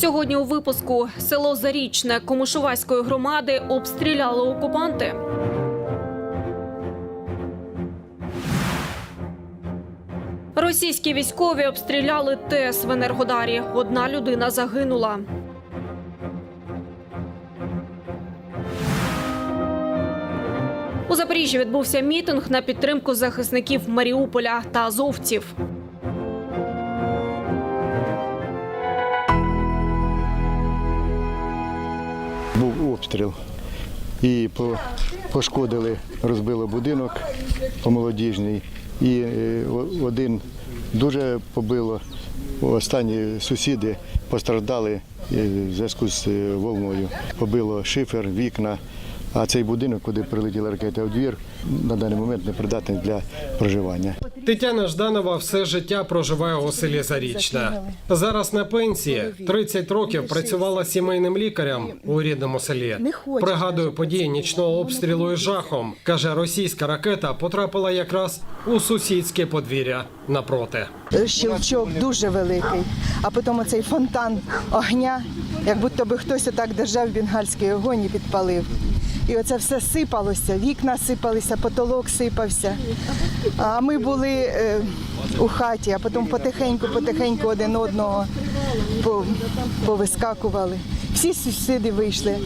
Сьогодні у випуску село Зарічне Комушувайської громади обстріляли окупанти. Російські військові обстріляли ТЕС в Енергодарі. Одна людина загинула. У Запоріжжі відбувся мітинг на підтримку захисників Маріуполя та азовців. Був обстріл. І пошкодили, розбило будинок по молодіжній. І е, один дуже побило. Останні сусіди постраждали е, в зв'язку з е, волною. Побило шифер, вікна. А цей будинок, куди прилетіла ракета в двір, на даний момент не придатний для проживання. Тетяна Жданова все життя проживає у селі Зарічне. Зараз на пенсії 30 років працювала сімейним лікарем у рідному селі. Пригадує події нічного обстрілу із жахом. каже, російська ракета потрапила якраз у сусідське подвір'я напроти. щелчок дуже великий, а потім оцей фонтан огня, як будто би хтось отак держав бенгальський огонь і підпалив. І оце все сипалося, вікна сипалися, потолок сипався. А ми були е, у хаті, а потім потихеньку, потихеньку один одного повискакували. Всі сусіди вийшли.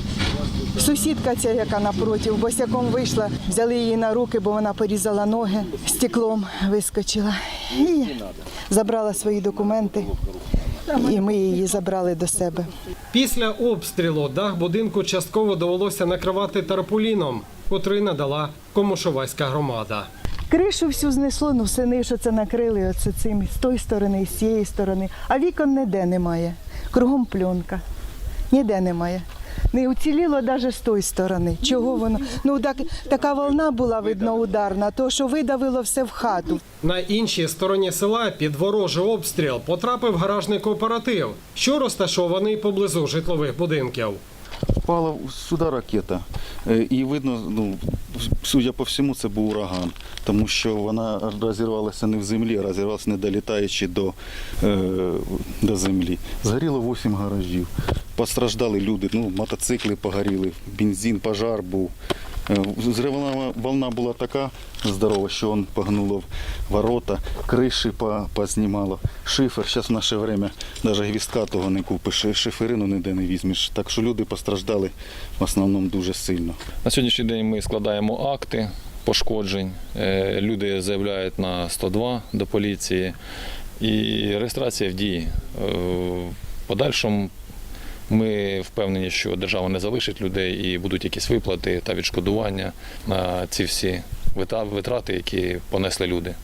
Сусідка ця, яка напроти, босяком вийшла, взяли її на руки, бо вона порізала ноги, стеклом вискочила. І забрала свої документи, і ми її забрали до себе. Після обстрілу дах будинку частково довелося накривати тарпуліном, котрий надала Комушувайська громада. Кришу всю знесло, ну все що це накрили оце цим з тої сторони, і з цієї сторони. А вікон ніде немає. Кругом пленка. Ніде немає. Не уціліло навіть з тої сторони. Чого воно? Ну так, така волна була, видно, ударна, то що видавило все в хату. На іншій стороні села під ворожий обстріл потрапив гаражний кооператив, що розташований поблизу житлових будинків. Впала сюди ракета, Е, і видно, ну, судя по всьому, це був ураган, тому що вона розірвалася не в землі, а розірвалася не долітаючи до, е, до землі. Згоріло 8 гаражів. Постраждали люди, ну, мотоцикли погоріли, бензин, пожар був. Е, Зривана волна була така здорова, що он погнуло ворота, криші познімало. Шифер, зараз в наше время навіть гвіздка того не купиш, шиферину ніде не візьмеш. Так що люди постраждали в основному дуже сильно. На сьогоднішній день ми складаємо акти пошкоджень. Е, Люди заявляють на 102 до поліції і реєстрація в дії. Е, В подальшому ми впевнені, що держава не залишить людей і будуть якісь виплати та відшкодування на ці всі витрати, які понесли люди.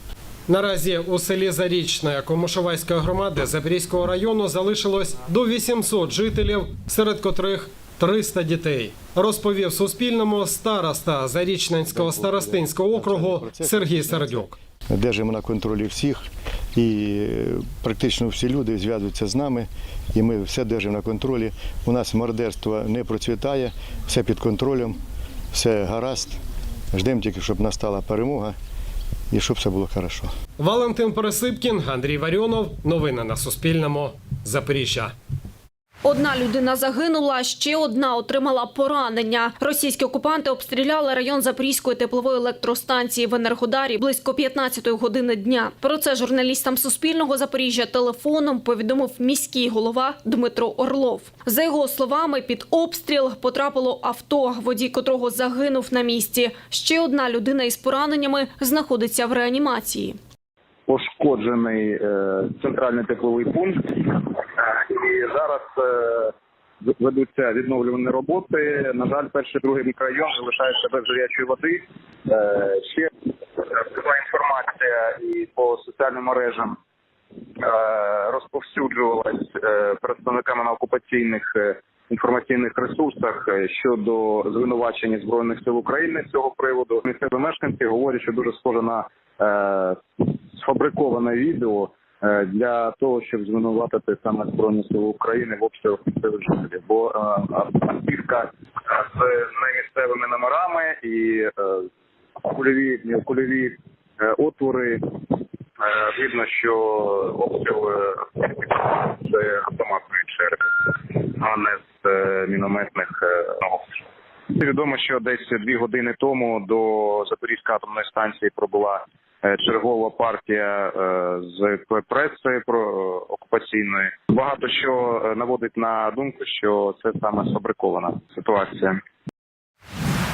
Наразі у селі Зарічне Комушувайської громади Запорізького району залишилось до 800 жителів, серед котрих 300 дітей. Розповів Суспільному староста Зарічненського старостинського округу Сергій Сердюк. Держимо на контролі всіх, і е, практично всі люди зв'язуються з нами, і ми все держимо на контролі. У нас мордерство не процвітає, все під контролем, все гаразд. Ждемо тільки, щоб настала перемога і щоб все було хорошо. Валентин Пересипкін, Андрій Варіонов. Новини на Суспільному. Запоріжжя. Одна людина загинула, ще одна отримала поранення. Російські окупанти обстріляли район Запорізької теплової електростанції в Енергодарі близько 15 години дня. Про це журналістам Суспільного Запоріжжя телефоном повідомив міський голова Дмитро Орлов. За його словами, під обстріл потрапило авто, водій котрого загинув на місці. Ще одна людина із пораненнями знаходиться в реанімації. пошкоджений е, центральний тепловий пункт, зараз е, ведуться відновлювані роботи. На жаль, перший другий мікрорайон залишається без гарячої води. Е, Ще була інформація і по соціальним мережам е, розповсюджувалась представниками на окупаційних інформаційних ресурсах щодо звинувачення збройних сил України з цього приводу. Місцеві мешканці говорять, що дуже схоже на сфабриковане відео для того, щоб звинуватити саме збройні сили України в обстрілах місцевих жителів. Бо е, автівка з немісцевими номерами і е, кульові кульові е, отвори Е, Видно, що обстріл е, з автоматної черги, а не з е, мінометних е, обстрілів. Відомо, що десь дві години тому до Запорізької атомної станції пробула е, чергова партія е, з преси про окупаційної. Багато що е, наводить на думку, що це саме сфабрикована ситуація.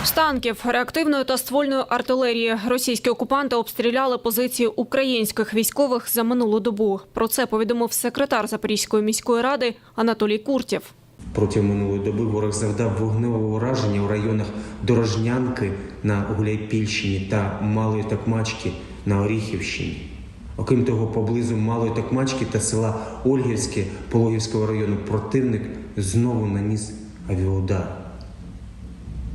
З танків, реактивної та ствольної артилерії російські окупанти обстріляли позиції українських військових за минулу добу. Про це повідомив секретар Запорізької міської ради Анатолій Куртєв. Протягом минулої доби ворог завдав вогневого ураження у районах Дорожнянки на Гуляйпільщині та Малої Токмачки на Оріхівщині. Окрім того, поблизу Малої Токмачки та села Ольгівське Пологівського району противник знову наніс авіаудар.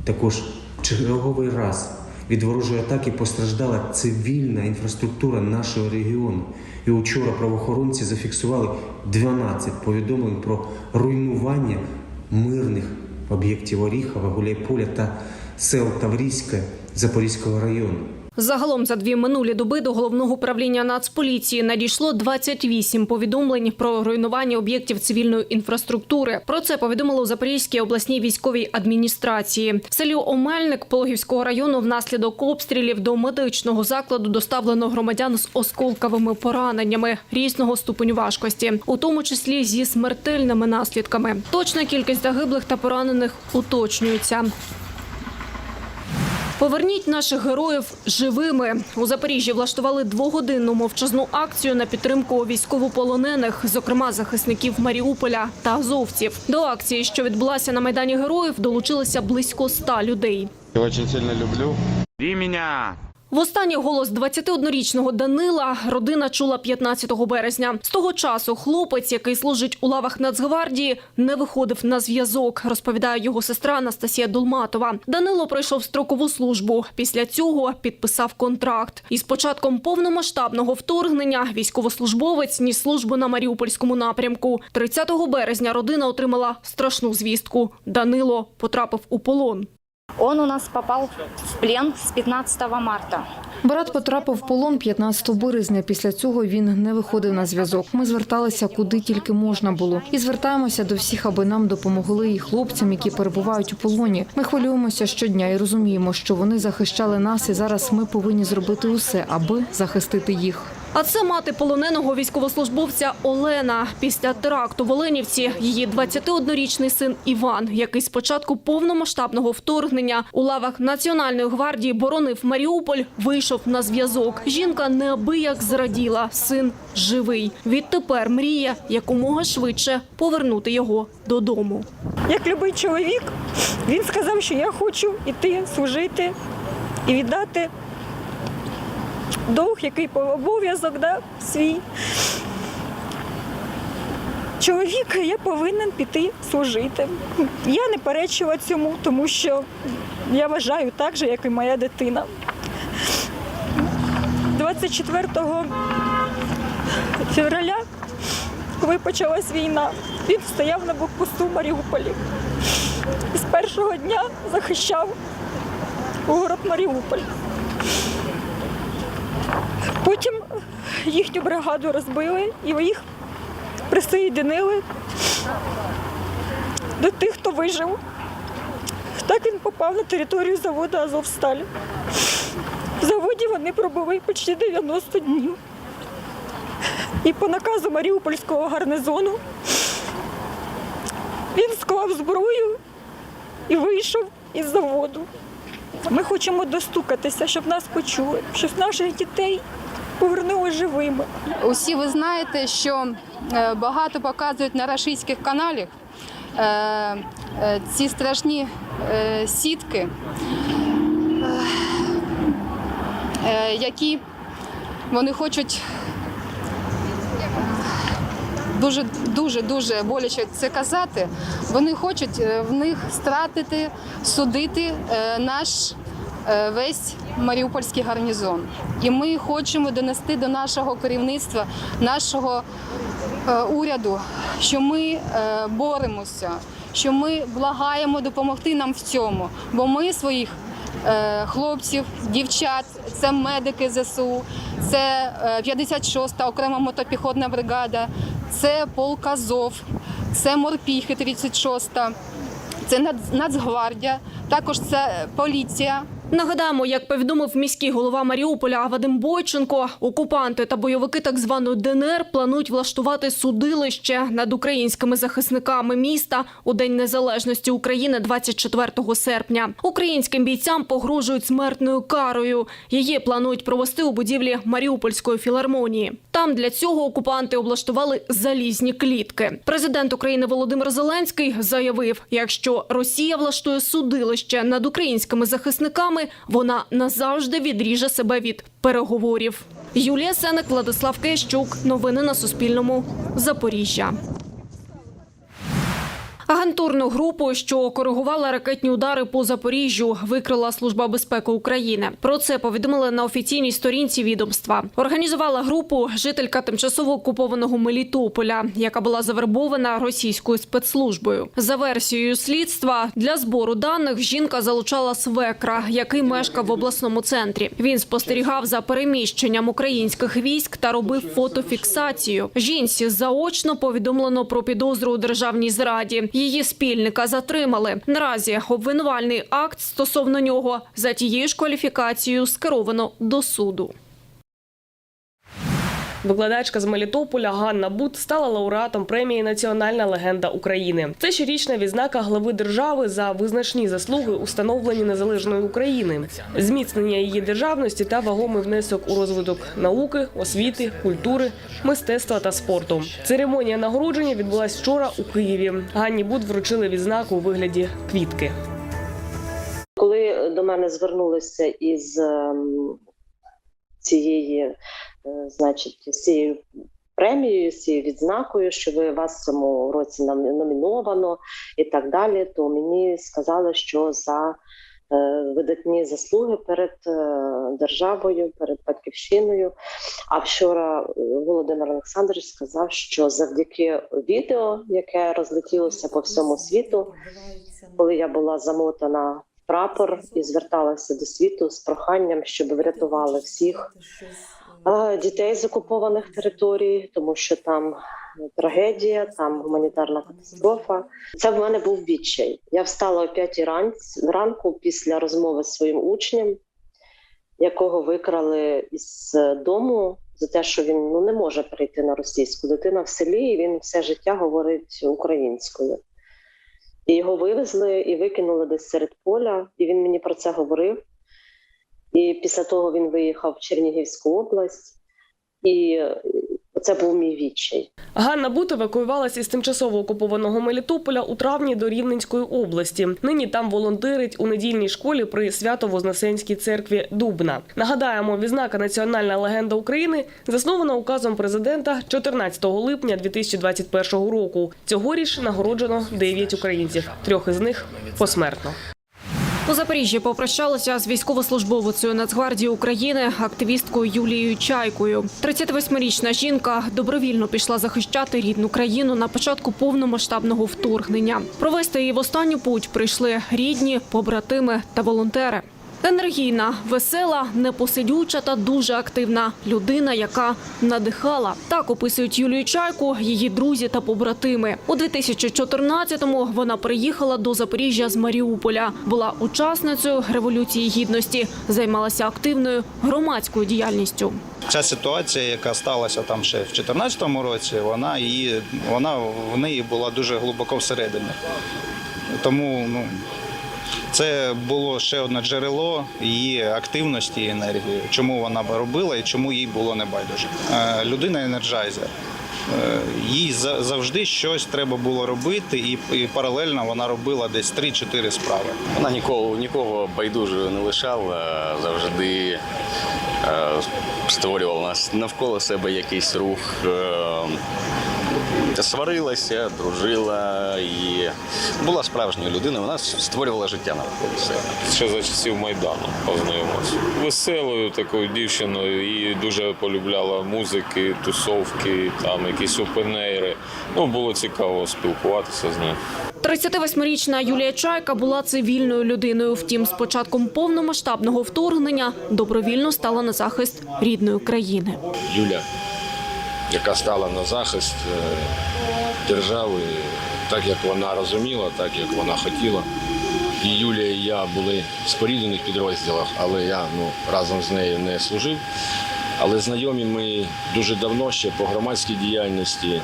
Також в черговий раз від ворожої атаки постраждала цивільна інфраструктура нашого регіону. І учора правоохоронці зафіксували 12 повідомлень про руйнування мирних об'єктів Оріхова, Гуляйполя та сел Таврійське Запорізького району. Загалом за дві минулі доби до головного управління Нацполіції надійшло 28 повідомлень про руйнування об'єктів цивільної інфраструктури. Про це повідомили у Запорізькій обласній військовій адміністрації. В селі Омельник Пологівського району внаслідок обстрілів до медичного закладу доставлено громадян з осколковими пораненнями різного ступеню важкості, у тому числі зі смертельними наслідками. Точна кількість загиблих та поранених уточнюється. Поверніть наших героїв живими. У Запоріжжі влаштували двогодинну мовчазну акцію на підтримку військовополонених, зокрема захисників Маріуполя та азовців. До акції, що відбулася на майдані героїв, долучилися близько ста людей. Очень сильно люблю. Жди меня! Востаннє голос 21-річного Данила родина чула 15 березня. З того часу хлопець, який служить у лавах Нацгвардії, не виходив на зв'язок, розповідає його сестра Анастасія Долматова. Данило пройшов строкову службу. Після цього підписав контракт. І з початком повномасштабного вторгнення військовослужбовець ніс службу на Маріупольському напрямку. 30 березня родина отримала страшну звістку. Данило потрапив у полон. Он у нас попал в плен с 15 марта. Брат потрапив в полон 15 березня. Після цього він не виходив на зв'язок. Ми зверталися куди тільки можна було, і звертаємося до всіх, аби нам допомогли і хлопцям, які перебувають у полоні. Ми хвилюємося щодня і розуміємо, що вони захищали нас, і зараз ми повинні зробити усе, аби захистити їх. А це мати полоненого військовослужбовця Олена. Після теракту в Оленівці її 21-річний син Іван, який з початку повномасштабного вторгнення у лавах Національної гвардії боронив Маріуполь, вийшов на зв'язок. Жінка неабияк зраділа. Син живий. Відтепер мріє якомога швидше повернути його додому. Як любий чоловік, він сказав, що я хочу йти служити і віддати довг, який обов'язок да, свій. Чоловік, я повинен піти служити. Я не перечила цьому, тому що я вважаю так же, як і моя дитина. 24 февраля, коли почалась війна, він стояв на блокпосту в Маріуполі. І з першого дня захищав город Маріуполь. Потім їхню бригаду розбили і їх присоєдинили до тих, хто вижив. Так він попав на територію заводу Азовсталь. В заводі вони пробули почти 90 днів. І по наказу Маріупольського гарнизону він склав зброю і вийшов із заводу. Ми хочемо достукатися, щоб нас почули, щоб наших дітей повернули живими. Усі ви знаєте, що е, багато показують на рашистських каналах е, е, ці страшні сітки, які вони хочуть дуже дуже дуже боляче це казати. Вони хочуть е, в них стратити, судити е, наш е, весь Маріупольський гарнізон. І ми хочемо донести до нашого керівництва, нашого уряду, що ми боремося, що ми благаємо допомогти нам в цьому, бо ми своїх хлопців, дівчат, це медики ЗСУ, це е, 56-та окрема мотопіхотна бригада, це полк Азов, це морпіхи 36-та, це Нацгвардія, також це поліція. Нагадаємо, як повідомив міський голова Маріуполя Вадим Бойченко, окупанти та бойовики так званої ДНР планують влаштувати судилище над українськими захисниками міста у День Незалежності України 24 серпня. Українським бійцям погрожують смертною карою. Її планують провести у будівлі Маріупольської філармонії. Там для цього окупанти облаштували залізні клітки. Президент України Володимир Зеленський заявив: якщо Росія влаштує судилище над українськими захисниками, вона назавжди відріже себе від переговорів. Юлія Сеник, Владислав Кещук. Новини на Суспільному. Запоріжжя. Агентурну групу, що коригувала ракетні удари по Запоріжжю, викрила Служба безпеки України. Про це повідомили на офіційній сторінці відомства. Організувала групу жителька тимчасово окупованого Мелітополя, яка була завербована російською спецслужбою. За версією слідства для збору даних жінка залучала свекра, який мешкав в обласному центрі. Він спостерігав за переміщенням українських військ та робив фотофіксацію. Жінці заочно повідомлено про підозру у державній зраді. Її спільника затримали. Наразі обвинувальний акт стосовно нього за тією ж кваліфікацією скеровано до суду. Викладачка з Мелітополя Ганна Бут стала лауреатом премії Національна легенда України. Це щорічна відзнака глави держави за визначні заслуги у незалежної України, зміцнення її державності та вагомий внесок у розвиток науки, освіти, культури, мистецтва та спорту. Церемонія нагородження відбулась вчора у Києві. Ганні Бут вручили відзнаку у вигляді квітки. Коли до мене звернулися із ем, цієї, значить, з цією премією, з цією відзнакою, що ви вас в цьому році номіновано і так далі, то мені сказали, що за е, видатні заслуги перед е, державою, перед батьківщиною. А вчора е, Володимир Олександрович сказав, що завдяки відео, яке розлетілося по всьому світу, коли я була замотана прапор і зверталася до світу з проханням, щоб врятували всіх е, дітей з окупованих територій, тому що там трагедія, там гуманітарна катастрофа. Це в мене був відчай. Я встала о 5 ранці ранку після розмови з своїм учнем, якого викрали із дому за те, що він ну не може перейти на російську дитина в селі, і він все життя говорить українською. І його вивезли і викинули десь серед поля, і він мені про це говорив. І після того він виїхав в Чернігівську область, і це був мій відчай. Ганна Бут евакуювалася із тимчасово окупованого Мелітополя у травні до Рівненської області. Нині там волонтерить у недільній школі при Свято-Вознесенській церкві Дубна. Нагадаємо, відзнака Національна легенда України заснована указом президента 14 липня 2021 року. Цьогоріч нагороджено 9 українців, трьох із них посмертно. У Запоріжжі попрощалися з військовослужбовицею Нацгвардії України, активісткою Юлією Чайкою. 38-річна жінка добровільно пішла захищати рідну країну на початку повномасштабного вторгнення. Провести її в останню путь прийшли рідні, побратими та волонтери. Енергійна, весела, непосидюча та дуже активна людина, яка надихала. Так описують Юлію Чайку, її друзі та побратими. У 2014-му вона приїхала до Запоріжжя з Маріуполя. Була учасницею революції гідності, займалася активною громадською діяльністю. Ця ситуація, яка сталася там ще в 2014 році, вона її вона в неї була дуже глибоко всередині. Тому ну, це було ще одне джерело її активності і енергії, чому вона робила і чому їй було небайдуже. Е, Людина енерджайзер. Е, Їй завжди щось треба було робити, і, і паралельно вона робила десь 3-4 справи. Вона нікого, нікого байдужою не лишала, завжди е, створювала навколо себе якийсь рух, Сварилася, дружила і була справжньою людиною. Вона створювала життя навколо себе. Ще за часів Майдану познайомився. Веселою такою дівчиною і дуже полюбляла музики, тусовки, там якісь опенейри. Ну, було цікаво спілкуватися з нею. 38-річна Юлія Чайка була цивільною людиною. Втім, з початком повномасштабного вторгнення добровільно стала на захист рідної країни. Юля, яка стала на захист е, держави, так як вона розуміла, так як вона хотіла. І Юлія і я були в споріднених підрозділах, але я ну, разом з нею не служив. Але знайомі ми дуже давно ще по громадській діяльності, е,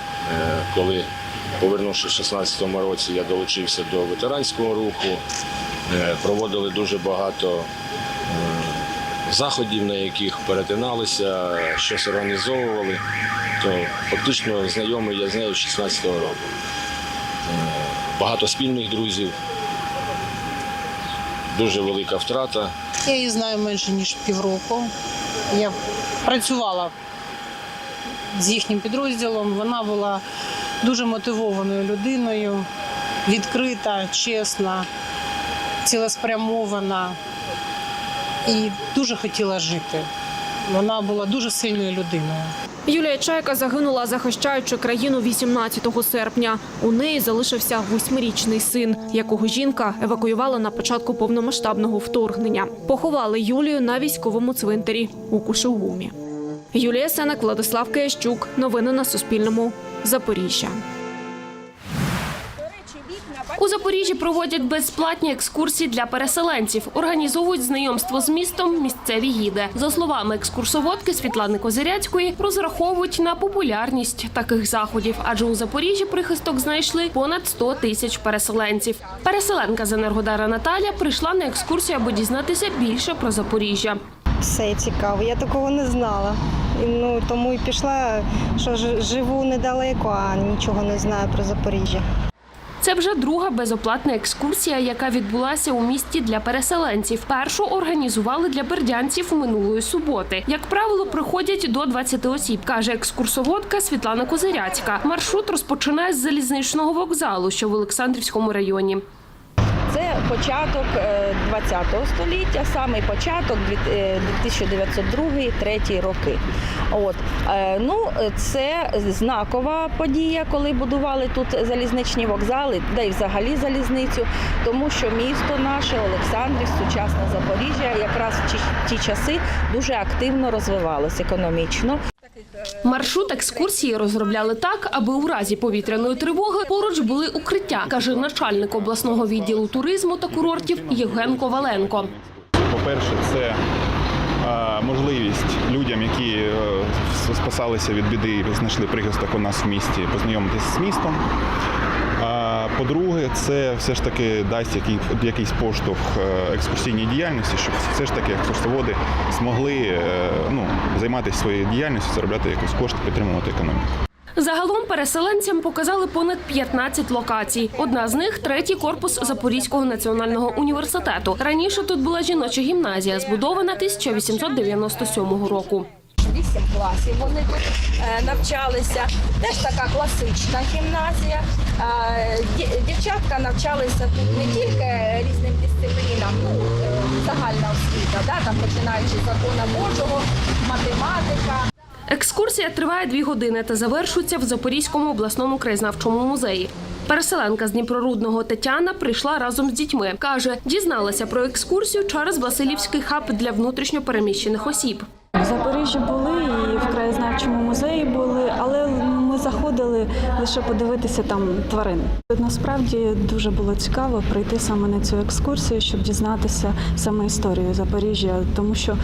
коли, повернувшись в 16-му році, я долучився до ветеранського руху, е, проводили дуже багато заходів, на яких перетиналися, щось організовували. То фактично знайомий я з нею з 16-го року. Е, Багато спільних друзів, дуже велика втрата. Я її знаю менше ніж півроку. Я працювала з їхнім підрозділом. Вона була дуже мотивованою людиною, відкрита, чесна, цілеспрямована і дуже хотіла жити. Вона була дуже сильною людиною. Юлія Чайка загинула, захищаючи країну 18 серпня. У неї залишився восьмирічний син, якого жінка евакуювала на початку повномасштабного вторгнення. Поховали Юлію на військовому цвинтарі у Кушугумі. Юлія Сенек, Владислав Киящук. Новини на Суспільному. Запоріжжя. У Запоріжжі проводять безплатні екскурсії для переселенців. Організовують знайомство з містом місцеві гіди. За словами екскурсоводки Світлани Козиряцької, розраховують на популярність таких заходів, адже у Запоріжжі прихисток знайшли понад 100 тисяч переселенців. Переселенка з Енергодара Наталя прийшла на екскурсію, аби дізнатися більше про Запоріжжя. Все цікаво, я такого не знала. Ну, тому і пішла, що живу недалеко, а нічого не знаю про Запоріжжя. Це вже друга безоплатна екскурсія, яка відбулася у місті для переселенців. Першу організували для бердянців минулої суботи. Як правило, приходять до 20 осіб, каже екскурсоводка Світлана Козиряцька. Маршрут розпочинає з залізничного вокзалу, що в Олександрівському районі. Початок ХХ століття, самий початок е, 1902-3 роки. От Е, ну це знакова подія, коли будували тут залізничні вокзали, де й взагалі залізницю, тому що місто наше, Олександрів, сучасне Запоріжжя, якраз в ті, часи дуже активно розвивалось економічно. Маршрут екскурсії розробляли так, аби у разі повітряної тривоги поруч були укриття, каже начальник обласного відділу туризму та курортів Євген Коваленко. По-перше, це можливість людям, які е, спасалися від біди, знайшли прихисток у нас в місті, познайомитися з містом. А По-друге, це все ж таки дасть який- якийсь поштовх е, екскурсійній діяльності, щоб все ж таки екскурсоводи змогли е, ну, займатися своєю діяльністю, заробляти якусь кошти, підтримувати економіку. Загалом переселенцям показали понад 15 локацій. Одна з них третій корпус Запорізького національного університету. Раніше тут була жіноча гімназія, збудована 1897 року. Вісім класів вони тут е, навчалися. Теж така класична гімназія. Е, Дівчатка навчалися тут не тільки різним дисциплінам, ну е, загальна освіта, да, там починаючи з закона Божого, математика. Екскурсія триває дві години та завершується в Запорізькому обласному краєзнавчому музеї. Переселенка з Дніпрорудного Тетяна прийшла разом з дітьми. Каже, дізналася про екскурсію через Василівський хаб для внутрішньопереміщених осіб. Запоріжжі були і в краєзнавчому музеї були, але ми заходили лише подивитися там тварин. Насправді дуже було цікаво прийти саме на цю екскурсію, щоб дізнатися саме історію Запоріжжя, тому що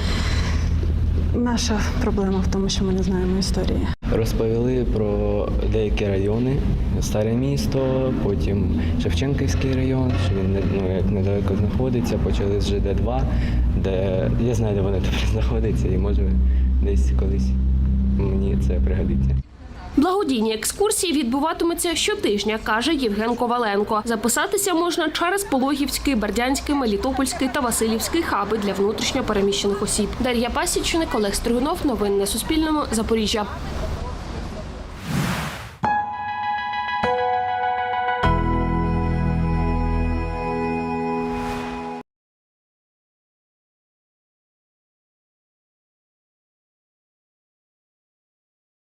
наша проблема в тому, що ми не знаємо історії. Розповіли про деякі райони, старе місто, потім Шевченківський район, що він ну, як недалеко знаходиться. Почали з ЖД-2, де я знаю, де вони тепер знаходяться, і може десь колись мені це пригодиться. Благодійні екскурсії відбуватимуться щотижня, каже Євген Коваленко. Записатися можна через Пологівський, Бердянський, Мелітопольський та Васильівський хаби для внутрішньопереміщених осіб. Дар'я Пасічник, Олег Стригунов. Новини на Суспільному. Запоріжжя.